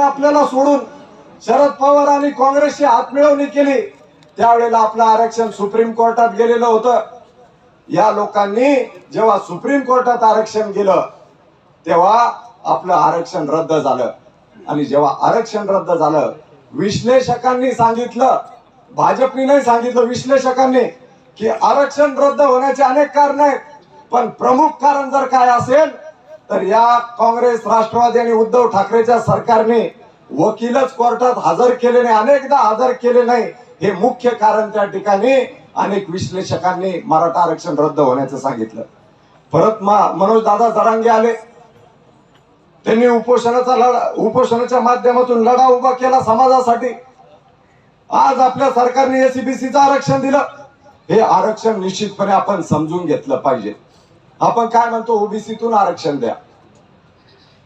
आपल्याला सोडून शरद पवार आणि काँग्रेसची हातमिळवणी केली त्यावेळेला आपलं आरक्षण सुप्रीम कोर्टात गेलेलं होतं. या लोकांनी जेव्हा सुप्रीम कोर्टात आरक्षण गेलं तेव्हा आपलं आरक्षण रद्द झालं. आणि जेव्हा आरक्षण रद्द झालं विश्लेषकांनी सांगितलं भाजपनी नाही सांगितलं विश्लेषकांनी की आरक्षण रद्द होण्याचे अनेक कारण आहेत. पण प्रमुख कारण जर काय असेल तर या काँग्रेस राष्ट्रवादी आणि उद्धव ठाकरेच्या सरकारने वकीलच कोर्टात हजर केले नाही अनेकदा हजर केले नाही. हे मुख्य कारण त्या ठिकाणी अनेक विश्लेषकांनी मराठा आरक्षण रद्द होण्याचं सांगितलं. परत मनोज दादा जरांगे आले. त्यांनी उपोषणाचा लढा उपोषणाच्या माध्यमातून लढा उभा केला समाजासाठी. आज आपल्या सरकारने एसीबीसीचं आरक्षण दिलं. हे आरक्षण निश्चितपणे आपण समजून घेतलं पाहिजे. आपण काय म्हणतो ओबीसीतून आरक्षण द्या.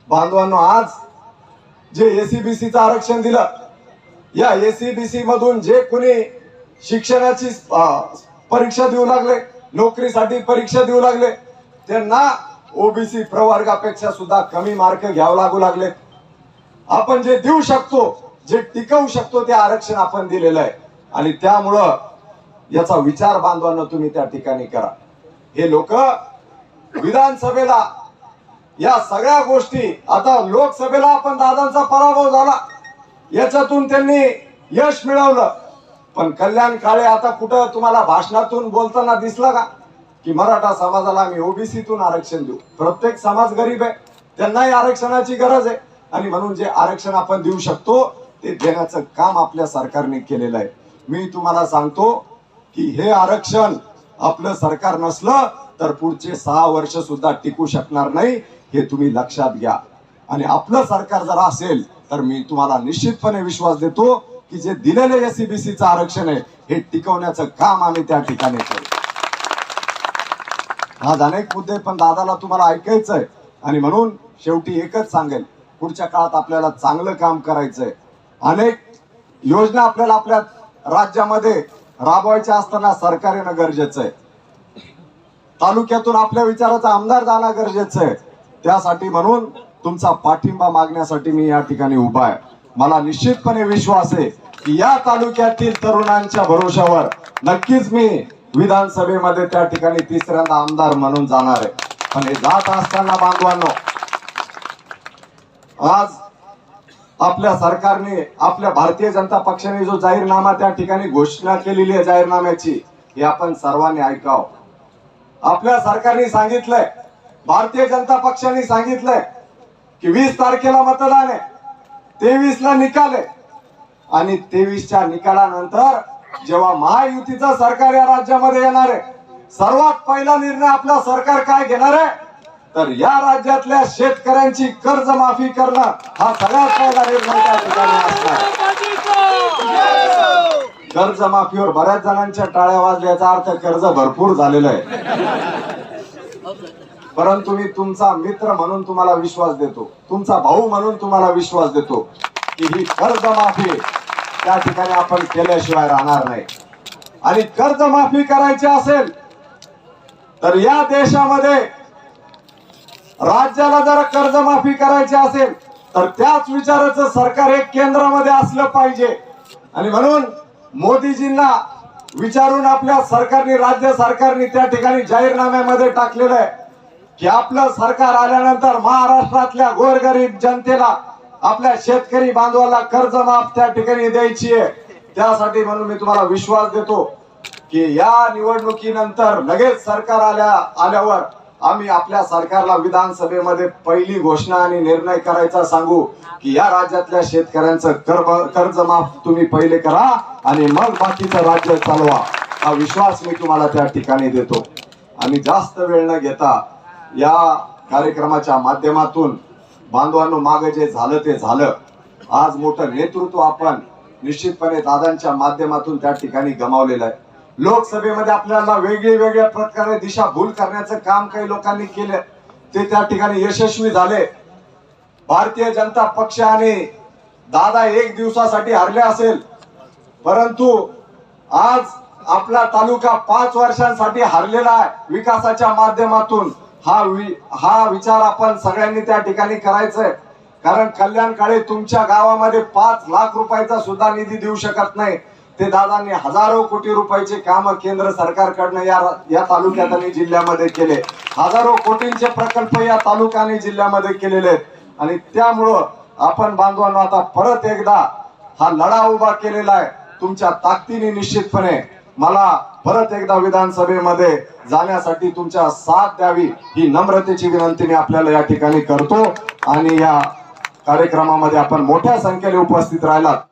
बांधवांनो आज जे एसीबीसीचं आरक्षण दिलं या एसीबीसी मधून जे कोणी शिक्षणाची परीक्षा देऊ लागले नोकरीसाठी परीक्षा देऊ लागले त्यांना ओबीसी प्रवर्गापेक्षा सुद्धा कमी मार्क घ्यावं लागू लागले. आपण जे देऊ शकतो जे टिकवू शकतो ते आरक्षण आपण दिलेलं आहे. आणि त्यामुळं याचा विचार बांधवांना तुम्ही त्या ठिकाणी करा. हे लोक विधानसभेला या सगळ्या गोष्टी आता लोकसभेला आपण दादांचा पराभव झाला. याच्यातून त्यांनी यश मिळवलं. पण कल्याण काळे आता कुठं तुम्हाला भाषणातून बोलताना दिसला का? की मराठा समाजाला आम्ही ओबीसीतून आरक्षण देऊ. प्रत्येक समाज गरीब आहे. त्यांनाही आरक्षणाची गरज आहे. आणि म्हणून जे आरक्षण आपण देऊ शकतो ते देण्याचं काम आपल्या सरकारने केलेलं आहे. मी तुम्हाला सांगतो की हे आरक्षण आपलं सरकार नसलं तर पुढचे सहा वर्ष सुद्धा टिकू शकणार नाही हे तुम्ही लक्षात घ्या. आणि आपलं सरकार जर असेल तर मी तुम्हाला निश्चितपणे विश्वास देतो की जे दिलेले एसीबीसीचं आरक्षण आहे हे टिकवण्याचं काम आम्ही त्या ठिकाणी करू. आज अनेक मुद्दे पण दादाला तुम्हाला ऐकायचं आहे आणि म्हणून शेवटी एकच सांगेल पुढच्या काळात आपल्याला चांगलं काम करायचंय. अनेक योजना आपल्याला आपल्या राज्यामध्ये राबवायच्या असताना सरकार येणं गरजेचं आहे. तालुक्यातून आपल्या विचाराचा आमदार जाणं गरजेचं आहे. त्यासाठी म्हणून तुमचा पाठिंबा मागण्यासाठी मी या ठिकाणी उभा आहे. मला निश्चितपणे विश्वास आहे की या तालुक्यातील तरुणांच्या भरोशावर नक्कीच मी विधानसभेमध्ये त्या ठिकाणी तिसऱ्यांदा आमदार म्हणून जाणार आहे. पण हे जात असताना बांधवांनो आज आपल्या सरकारने आपल्या भारतीय जनता पक्षाने जो जाहीरनामा त्या ठिकाणी घोषणा केलेली आहे जाहीरनाम्याची हे आपण सर्वांनी ऐकावं. आपल्या सरकारने सांगितलंय भारतीय जनता पक्षाने सांगितलंय की वीस तारखेला मतदान आहे तेवीस ला निकाल आहे. आणि तेवीसच्या निकालानंतर जेव्हा महायुतीचं सरकार या राज्यामध्ये येणार आहे सर्वात पहिला निर्णय आपला सरकार काय घेणार आहे? तर या राज्यातल्या शेतकऱ्यांची कर्जमाफी करणं हा सगळ्यात पहिला निर्णय त्या ठिकाणी असणार. कर्जमाफीवर बऱ्याच जणांच्या टाळ्या वाजल्याचा अर्थ कर्ज भरपूर झालेलं आहे. परंतु मी तुमचा मित्र म्हणून तुम्हाला विश्वास देतो. तुमचा भाऊ म्हणून तुम्हाला विश्वास देतो की ही कर्जमाफी त्या ठिकाणी आपण केल्याशिवाय राहणार नाही. आणि कर्जमाफी करायची असेल तर या देशामध्ये राज्याला जर कर्जमाफी करायची असेल तर त्याच विचाराचं सरकार हे केंद्रामध्ये असलं पाहिजे. आणि म्हणून मोदीजींना विचारून आपल्या सरकारने राज्य सरकारने त्या ठिकाणी जाहीरनाम्यामध्ये टाकलेलं आहे की आपलं सरकार आल्यानंतर महाराष्ट्रातल्या गोरगरीब जनतेला आपल्या शेतकरी बांधवाला कर्ज माफ त्या ठिकाणी द्यायची आहे. त्यासाठी म्हणून मी तुम्हाला विश्वास देतो की या निवडणुकीनंतर लगेच सरकार आल्या आल्यावर आम्ही आपल्या सरकारला विधानसभेमध्ये पहिली घोषणा आणि निर्णय करायचा सांगू की या राज्यातल्या शेतकऱ्यांचं कर्ज माफ तुम्ही पहिले करा आणि मग बाकीचं राज्य चालवा. हा विश्वास मी तुम्हाला त्या ठिकाणी देतो. आणि जास्त वेळ न घेता या कार्यक्रमाच्या माध्यमातून बांधवांनो माग जे झालं ते झालं. आज मोठं नेतृत्व आपण निश्चितपणे दादांच्या माध्यमातून त्या ठिकाणी गमावलेलं आहे. लोकसभेमध्ये आपल्याला वेगळे वेगळ्या प्रकारे दिशाभूल करण्याचं काम काही लोकांनी केलं. ते त्या ठिकाणी यशस्वी झाले. भारतीय जनता पक्षाने दादा एक दिवसासाठी हरले असेल. परंतु आज आपला तालुका पाच वर्षांसाठी हरलेला आहे विकासाच्या माध्यमातून. हा वि हा विचार आपण सगळ्यांनी त्या ठिकाणी करायचंय. कारण कल्याण काळे तुमच्या गावामध्ये पाच लाख रुपयाचा सुद्धा निधी देऊ शकत नाही. ते दादांनी हजारो कोटी रुपयाचे काम केंद्र सरकारकडनं या या तालुक्यात आणि जिल्ह्यामध्ये केले. हजारो कोटींचे प्रकल्प या तालुका आणि जिल्ह्यामध्ये केलेले आहेत. आणि त्यामुळं आपण बांधवांना आता परत एकदा हा लढा उभा केलेला आहे. तुमच्या ताकदीने निश्चितपणे मला परत एकदा विधानसभेमध्ये जाण्यासाठी तुमच्या साथ द्यावी ही नम्रतेची विनंती मी आपल्याला या ठिकाणी करतो. आणि या कार्यक्रमामध्ये आपण मोठ्या संख्येने उपस्थित राहिलात.